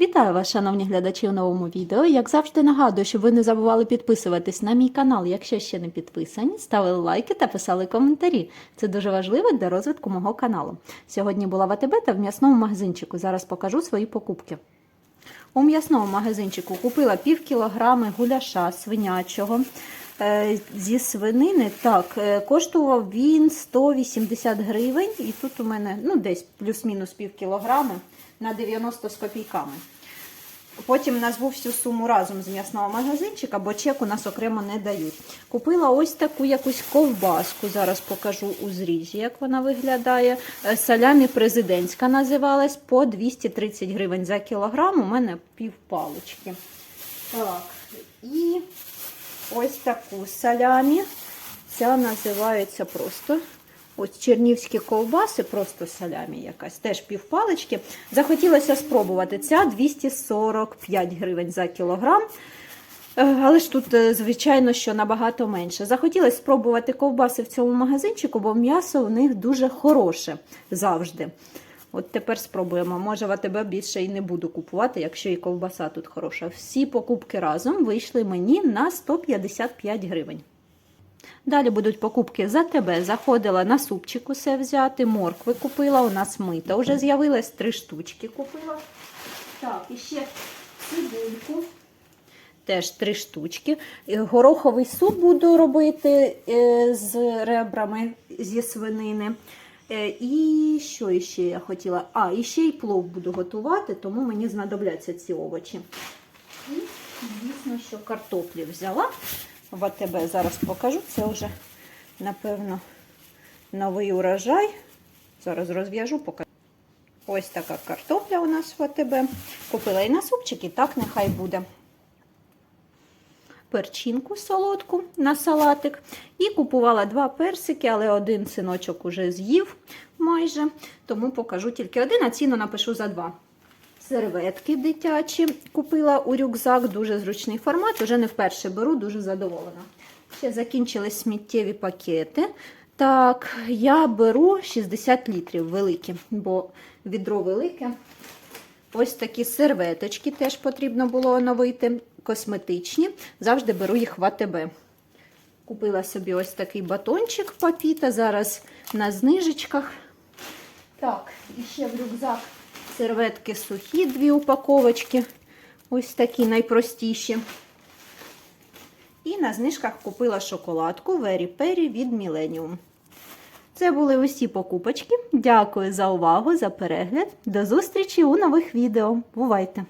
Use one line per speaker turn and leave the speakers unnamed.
Вітаю вас, шановні глядачі, у новому відео. Як завжди нагадую, щоб ви не забували підписуватись на мій канал, якщо ще не підписані, ставили лайки та писали коментарі. Це дуже важливо для розвитку мого каналу. Сьогодні була в АТБ та в м'ясному магазинчику. Зараз покажу свої покупки. У м'ясному магазинчику купила пів кілограми гуляша свинячого. Е, Зі свинини так, е, коштував він 180 гривень, і тут у мене ну, десь плюс-мінус пів кілограми на 90 з копійками. Потім назву всю суму разом з м'ясного магазинчика, бо чек у нас окремо не дають. Купила ось таку якусь ковбаску. Зараз покажу у зрізі, як вона виглядає. Е, Салямі президентська називалась по 230 гривень за кілограм. У мене пів палички. Так, і ось таку салямі. Ця називається просто. Ось чернівські ковбаси, просто салямі якась, теж півпалички. Захотілося спробувати. Ця 245 гривень за кілограм. Е, Але ж тут, е, звичайно, що набагато менше. Захотілося спробувати ковбаси в цьому магазинчику, бо м'ясо в них дуже хороше завжди. От тепер спробуємо. Може, в АТБ більше і не буду купувати, якщо і ковбаса тут хороша. Всі покупки разом вийшли мені на 155 гривень. Далі будуть покупки за тебе. Заходила на супчик усе взяти, моркви купила, у нас мита вже з'явилась, три штучки купила. Так, і ще цибульку. Теж три штучки. Е, Гороховий суп буду робити е, з ребрами зі свинини. Е, І що ще я хотіла? А, і ще й плов буду готувати, тому мені знадобляться ці овочі. І, звісно, що картоплі взяла в АТБ. Зараз покажу. Це вже, напевно, новий урожай. Зараз розв'яжу, покажу. Ось така картопля у нас в АТБ. Купила і на супчик, і так нехай буде. Перчинку солодку на салатик. І купувала два персики, але один синочок уже з'їв майже. Тому покажу тільки один, а ціну напишу за два. Серветки дитячі купила у рюкзак, дуже зручний формат. Уже не вперше беру, дуже задоволена. Ще закінчились сміттєві пакети. Так, я беру 60 літрів великі, бо відро велике. Ось такі серветочки теж потрібно було оновити. Косметичні. Завжди беру їх в АТБ. Купила собі ось такий батончик папіта. Зараз на знижечках. Так, і ще в рюкзак серветки сухі, дві упаковочки. Ось такі найпростіші. І на знижках купила шоколадку Very Perry від Millennium. Це були усі покупочки. Дякую за увагу, за перегляд. До зустрічі у нових відео. Бувайте!